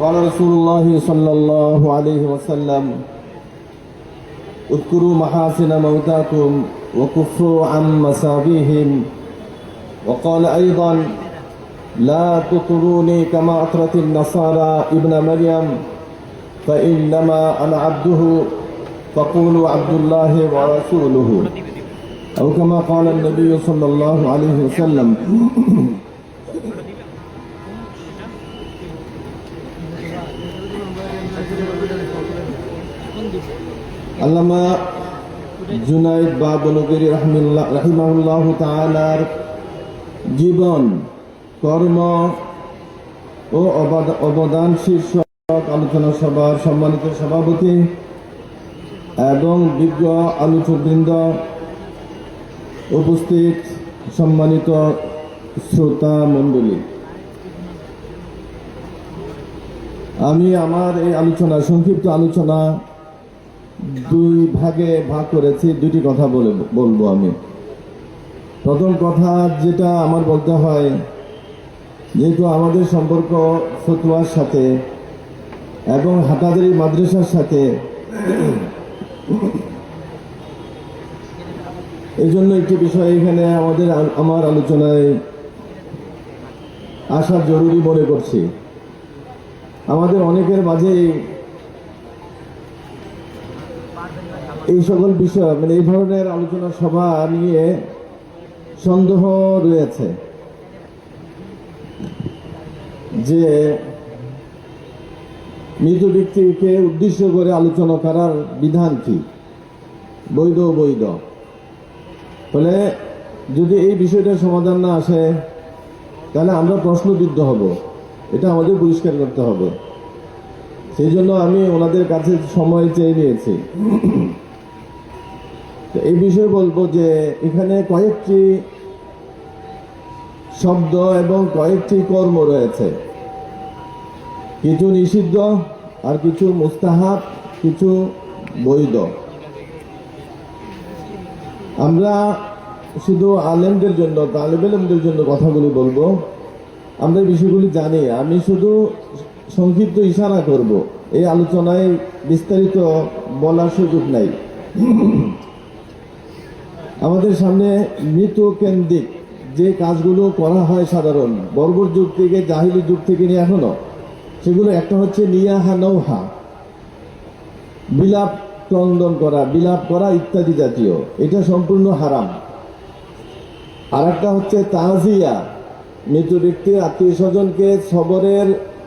قال رسول الله صلى الله عليه وسلم اذكروا محاسن موتاكم وكفوا عن مساويهم وقال أيضا لا تطروني كما أطرت النصارى ابن مريم فإنما أنا عبده فقولوا عبد الله ورسوله. أو كما قال النبي صلى الله عليه وسلم আল্লামা জুনাইদ বা বনগিরি রাহিমাহুল্লাহ তাআলার জীবন, কর্ম ও অবাদ- অবদান শীর্ষক আলোচনা সভার সম্মানিত সভাপতি এবং বিজ্ঞ আলোচকবৃন্দ উপস্থিত সম্মানিত শ্রোতা মণ্ডলী। আমি আমার এই আলোচনা, সংক্ষিপ্ত আলোচনা দুই ভাগে ভাগ করেছি দুটি কথা বলে বলব আমি। প্রথম কথা যেটা আমার বলতে হয়, যেহেতু আমাদের সম্পর্ক ফতুয়ার সাথে এবং হাটাদারি মাদ্রাসার সাথে এই জন্য একটি বিষয় এখানে আমাদের আমার আলোচনায় আসা জরুরি মনে করছি। আমাদের অনেকের মাঝেই এই সকল বিষয় মানে এই ধরনের আলোচনা সভা নিয়ে সন্দেহ রয়েছে যে মৃত ব্যক্তিকে উদ্দেশ্য করে আলোচনা করার বিধান কি? বৈধ বৈধ? ফলে যদি এই বিষয়টা সমাধান না আসে, তাহলে আমরা প্রশ্নবিদ্ধ হব। এটা আমাদের পরিষ্কার করতে হবে। সেই জন্য আমি ওনাদের কাছে সময় চেয়ে নিয়েছি। তো এই বিষয়ে বলব যে এখানে কয়েকটি শব্দ এবং কয়েকটি কর্ম রয়েছে। কিছু নিষিদ্ধ আর কিছু মুস্তাহাব, কিছু বৈধ। আমরা শুধু আলেমদের জন্য, তালেব আলেমদের জন্য কথাগুলি বলব। আমরা এই বিষয়গুলি জানি। আমি শুধু সংক্ষিপ্ত ইশারা করব। এই আলোচনায় বিস্তারিত বলার সুযোগ নাই। আমাদের সামনে মৃত কেন্দ্রিক যে কাজগুলো করা হয় সাধারণ, বর্বর যুগ থেকে, জাহিলি যুগ থেকে নিয়ে এখনও, সেগুলো একটা হচ্ছে নিয়াহা নৌহা বিলাপ ক্রন্দন করা, বিলাপ করা ইত্যাদি জাতীয়। এটা সম্পূর্ণ হারাম। আর একটা হচ্ছে তাজিয়া। মৃত ব্যক্তির আত্মীয় স্বজনকে সবরের